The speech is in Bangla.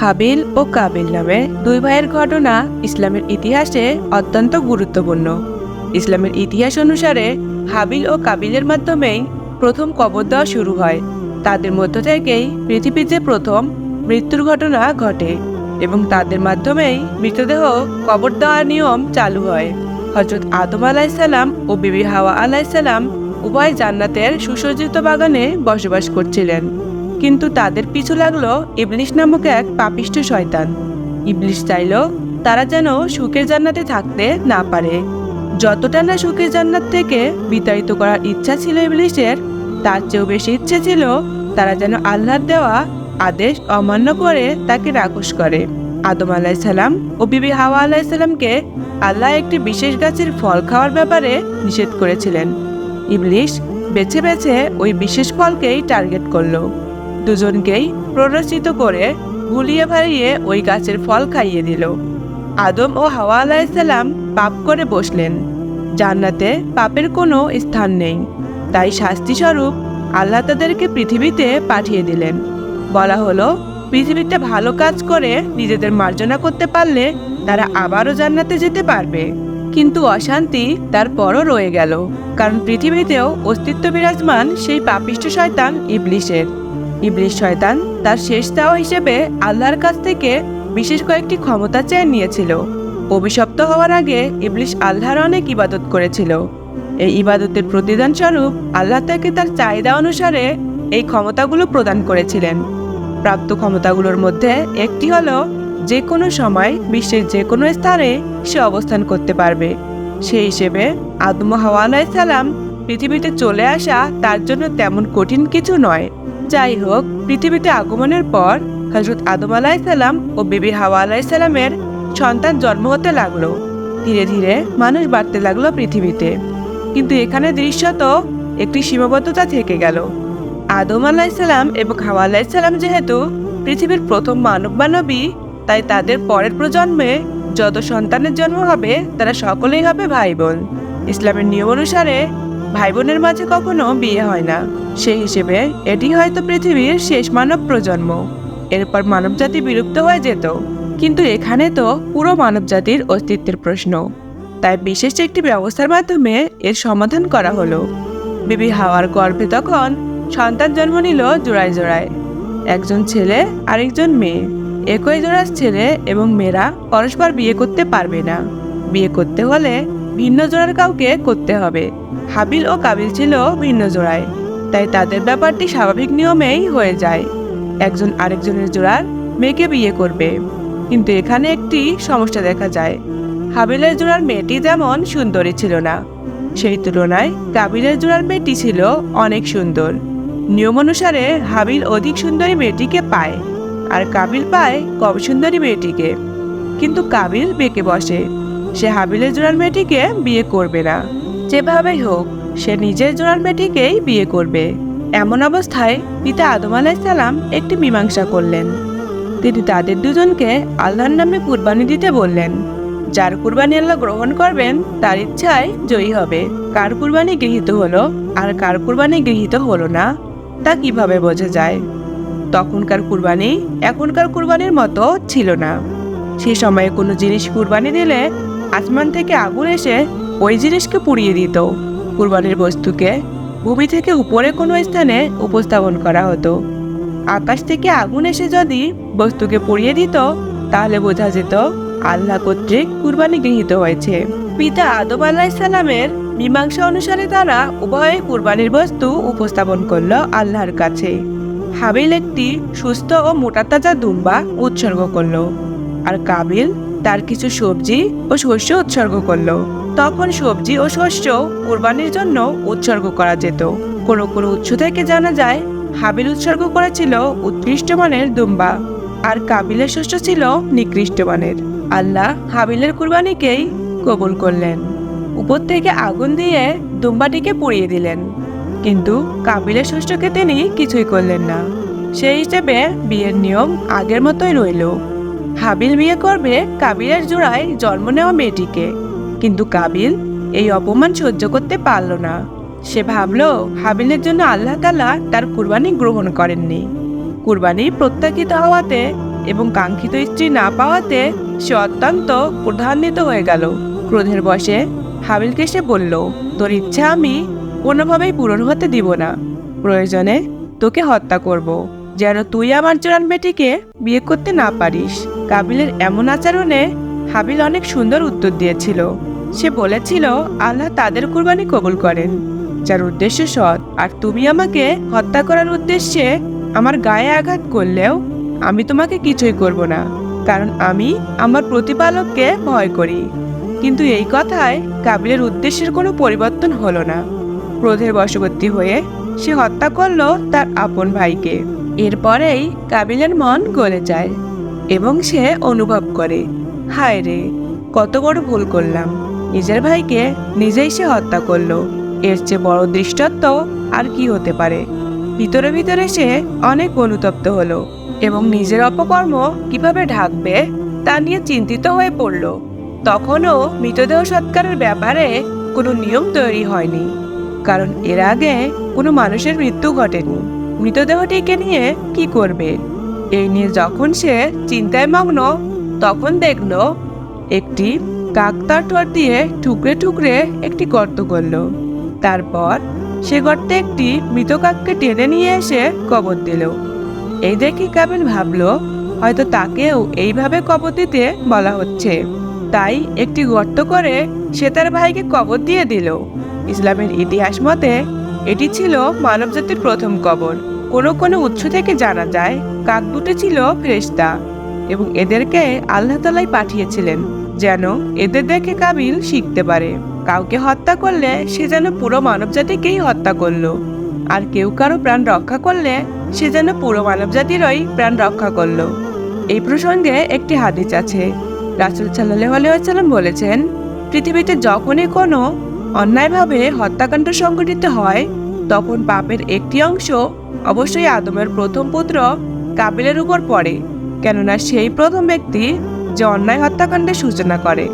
হাবিল ও কাবিল নামে দুই ভাইয়ের ঘটনা ইসলামের ইতিহাসে অত্যন্ত গুরুত্বপূর্ণ। ইসলামের ইতিহাস অনুসারে হাবিল ও কাবিলের মাধ্যমেই প্রথম কবর দেওয়া শুরু হয়। তাদের মধ্য থেকেই পৃথিবীতে প্রথম মৃত্যুর ঘটনা ঘটে এবং তাদের মাধ্যমেই মৃতদেহ কবর দেওয়ার নিয়ম চালু হয়। হজরত আদম আলাইসাল্লাম ও বিবি হাওয়া আলাইসাল্লাম উভয় জান্নাতের সুসজ্জিত বাগানে বসবাস করছিলেন। কিন্তু তাদের পিছু লাগল ইবলিশ নামক এক পাপিষ্ঠ শয়তান। ইবলিশ চাইল তারা যেন সুখের জান্নাতে থাকতে না পারে। যতটা না সুখের জান্নাত থেকে বিতাড়িত করার ইচ্ছা ছিল ইবলিশের, তার চেয়েও বেশি ইচ্ছে ছিল তারা যেন আল্লাহর দেওয়া আদেশ অমান্য করে তাকে রাক্ষস করে। আদম আলাইসাল্লাম ও বিবি হাওয়া আলাইসাল্লামকে আল্লাহ একটি বিশেষ গাছের ফল খাওয়ার ব্যাপারে নিষেধ করেছিলেন। ইবলিশ বেছে বেছে ওই বিশেষ ফলকেই টার্গেট করল। দুজনকেই প্ররোচিত করে গুলিয়ে ভালিয়ে ওই গাছের ফল খাইয়ে দিল। আদম ও হাওয়া আলাইসাল্লাম পাপ করে বসলেন। জান্নাতে পাপের কোনো স্থান নেই। তাই শাস্তিস্বরূপ আল্লাহ তাদেরকে পৃথিবীতে পাঠিয়ে দিলেন। বলা হলো, পৃথিবীতে ভালো কাজ করে নিজেদের মার্জনা করতে পারলে তারা আবারও জান্নাতে যেতে পারবে। কিন্তু অশান্তি তারপরও রয়ে গেল, কারণ পৃথিবীতেও অস্তিত্ব বিরাজমান সেই পাপিষ্ঠ শয়তান ইবলিশের ইবলিশ শয়তান তার শেষ দেওয়া হিসেবে আল্লাহর কাছ থেকে বিশেষ কয়েকটি ক্ষমতা চেয়ে নিয়েছিল। অভিশপ্ত হওয়ার আগে ইবলিশ আল্লাহর অনেক ইবাদত করেছিল। এই ইবাদতের প্রতিদান স্বরূপ আল্লাহ তাকে তার চাহিদা অনুসারে এই ক্ষমতাগুলো প্রদান করেছিলেন। প্রাপ্ত ক্ষমতাগুলোর মধ্যে একটি হলো, যে কোনো সময় বিশ্বের যে কোনো স্থানে সে অবস্থান করতে পারবে। সেই হিসেবে আদম হাওয়া সালাম পৃথিবীতে চলে আসা তার জন্য তেমন কঠিন কিছু নয়। যাই হোক পৃথিবীতে আগমনের পর হজরত আদম আলাইসাল্লাম ও বিবি হাওয়া আলাইসাল্লামের সন্তান জন্ম হতে লাগল। ধীরে ধীরে মানুষ বাড়তে লাগল পৃথিবীতে। কিন্তু এখানে দৃশ্যত একটি সীমাবদ্ধতা থেকে গেল। আদম আলাইসাল্লাম এবং হাওয়া আলাইসাল্লাম যেহেতু পৃথিবীর প্রথম মানব মানবী তাই তাদের পরের প্রজন্মে যত সন্তানের জন্ম হবে, তারা সকলেই হবে ভাই বোন ইসলামের নিয়ম অনুসারে ভাই বোনের মাঝে কখনো বিয়ে হয় না। সেই হিসেবে এটি হয়তো পৃথিবীর শেষ মানব প্রজন্ম। এরপর মানবজাতি বিলুপ্ত হয়ে যেত। কিন্তু এখানে তো পুরো মানবজাতির অস্তিত্বের প্রশ্ন। তাই বিশেষ একটি ব্যবস্থার মাধ্যমে এর সমাধান করা হলো। বিবি হাওয়ার গর্ভে তখন সন্তান জন্ম নিল জোড়ায় জোড়ায়। একজন ছেলে, আরেকজন মেয়ে। একই জোড়ার ছেলে এবং মেয়েরা পরস্পর বিয়ে করতে পারবে না। বিয়ে করতে হলে ভিন্ন জোড়ার কাউকে করতে হবে। হাবিল ও কাবিল ছিল ভিন্ন জোড়ায় তাই তাদের ব্যাপারটি স্বাভাবিক নিয়মেই হয়ে যায়। একজন আরেকজনের জোড়ার মেয়েকে বিয়ে করবে। কিন্তু এখানে একটি সমস্যা দেখা যায়। হাবিলের জোড়ার মেয়েটি তেমন সুন্দরী ছিল না। সেই তুলনায় কাবিলের জোড়ার মেয়েটি ছিল অনেক সুন্দর। নিয়ম অনুসারে হাবিল অধিক সুন্দরী মেয়েটিকে পায়, আর কাবিল পায় কম সুন্দরী মেয়েটিকে। কিন্তু কাবিল বেঁকে বসে। সে হাবিলের জোড়ার মেয়েটিকে বিয়ে করবে না। যেভাবেই হোক, সে নিজের জোড়ার মেয়েটিকেই বিয়ে করবে। এমন অবস্থায় পিতা আদম আলাইসাল্লাম একটি মীমাংসা করলেন। তিনি তাদের দুজনকে আল্লাহর নামে কুরবানি দিতে বললেন। যার কুরবানি আল্লাহ গ্রহণ করবেন, তার ইচ্ছায় জয়ী হবে। কার কুরবানি গৃহীত হলো আর কার কুরবানি গৃহীত হলো না, তা কীভাবে বোঝা যায়? তখনকার কুরবানি এখনকার কুরবানির মতো ছিল না। সে সময়ে কোনো জিনিস কুরবানি দিলে আসমান থেকে আগুন এসে ওই জিনিসকে পুড়িয়ে দিত। কুরবানির বস্তুকে ভূমি থেকে উপরে কোনো স্থানে উপস্থাপন করা হতো। আকাশ থেকে আগুন এসে যদি বস্তুকে পুড়িয়ে দিত, তাহলে বোঝা যেত আল্লাহ কর্তৃক কুরবানি গৃহীত হয়েছে। পিতা আদম ইসলামের মীমাংসা অনুসারে তারা উভয়ে কুরবানির বস্তু উপস্থাপন করল আল্লাহর কাছে। হাবিল একটি সুস্থ ও মোটা তাজা দুম্বা উৎসর্গ করল। আর কাবিল তার কিছু সবজি ও শস্য উৎসর্গ করল। তখন সবজি ও শস্য কোরবানির জন্য উৎসর্গ করা যেত। কোনো কোনো উৎস থেকে জানা যায়, হাবিল উৎসর্গ করেছিল উৎকৃষ্ট মানের দুম্বা, আর কাবিলের শস্য ছিল নিকৃষ্ট মানের। আল্লাহ হাবিলের কুরবানিকেই কবুল করলেন। উপর থেকে আগুন দিয়ে দুম্বাটিকে পুড়িয়ে দিলেন। কিন্তু কাবিলের শস্যকে তিনি কিছুই করলেন না। সেই হিসেবে বিয়ের নিয়ম আগের মতোই রইল। হাবিল বিয়ে করবে কাবিলের জোড়ায় জন্ম নেওয়া মেয়েটিকে। কিন্তু কাবিল এই অপমান সহ্য করতে পারল না। সে ভাবল, হাবিলের জন্য আল্লাহ তালা তার কুরবানি গ্রহণ করেননি। কুরবানি প্রত্যাখিত হওয়াতে এবং কাঙ্ক্ষিত স্ত্রী না পাওয়াতে সে অত্যন্ত ক্রোধান্বিত হয়ে গেল। ক্রোধের বশে হাবিলকে সে বলল, তোর ইচ্ছা আমি কোনোভাবেই পূরণ হতে দিব না। প্রয়োজনে তোকে হত্যা করব। যেন তুই আমার জোরান বেটিকে বিয়ে করতে না পারিস। কাবিলের এমন আচরণে হাবিল অনেক সুন্দর উত্তর দিয়েছিল। সে বলেছিল, আল্লাহ তাদের কুরবানি কবুল করেন। যার উদ্দেশ্য সৎ। আর তুমি আমাকে হত্যা করার উদ্দেশ্যে আমার গায়ে আঘাত করলেও আমি তোমাকে কিছুই করব না। কারণ আমি আমার প্রতিপালককে ভয় করি। কিন্তু এই কথায় কাবিলের উদ্দেশ্যের কোনো পরিবর্তন হলো না। ক্রোধের বশবর্তী হয়ে সে হত্যা করল তার আপন ভাইকে। এরপরেই কাবিলের মন গলে যায় এবং সে অনুভব করে, হায় রে, কত বড় ভুল করলাম। নিজের ভাইকে নিজেই সে হত্যা করল। এর চেয়ে বড় দৃষ্টত্ব আর কি হতে পারে? ভিতরে ভিতরে সে অনেক অনুতপ্ত হলো এবং নিজের অপকর্ম কীভাবে ঢাকবে তা নিয়ে চিন্তিত হয়ে পড়ল। তখনও মৃতদেহ সৎকারের ব্যাপারে কোনো নিয়ম তৈরি হয়নি, কারণ এর আগে কোনো মানুষের মৃত্যু ঘটেনি। মৃতদেহটিকে নিয়ে কি করবে? এই নিয়ে যখন সে চিন্তায় মগ্ন, তখন দেখল একটি কাক তার ঠোঁট দিয়ে ঠুকরে ঠুকরে একটি গর্ত করল। তারপর সে গর্তে একটি মৃত কাককে টেনে নিয়ে এসে কবর দিল। এই দেখে কাবিল ভাবল, হয়তো তাকেও এইভাবে কবর দিতে বলা হচ্ছে। তাই একটি গর্ত করে সে তার ভাইকে কবর দিয়ে দিল। ইসলামের ইতিহাস মতে এটি ছিল মানবজাতির প্রথম কবর। কোনো কোনো উৎস থেকে জানা যায় কাক দুটো ছিল ফেরেশতা এবং এদেরকে আল্লাহ তালাই পাঠিয়েছিলেন যেন এদের দেখে কাবিল শিখতে পারে। কাউকে হত্যা করলে সে যেন পুরো মানবজাতিকেই হত্যা করল। আর কেউ কারও প্রাণ রক্ষা করলে সে যেন পুরো মানবজাতিরই প্রাণ রক্ষা করল। এই প্রসঙ্গে একটি হাদিস আছে। রাসুল সাল্লাহ আলাইসাল্লাম বলেছেন, পৃথিবীতে যখনই কোনো অন্যায়ভাবে হত্যাকাণ্ড সংঘটিত হয়, তখন পাপের একটি অংশ অবশ্যই আদমের প্রথম পুত্র কাবিলের উপর পড়ে, কেননা সেই প্রথম ব্যক্তি যে অন্যায় হত্যাকাণ্ডের সূচনা করে।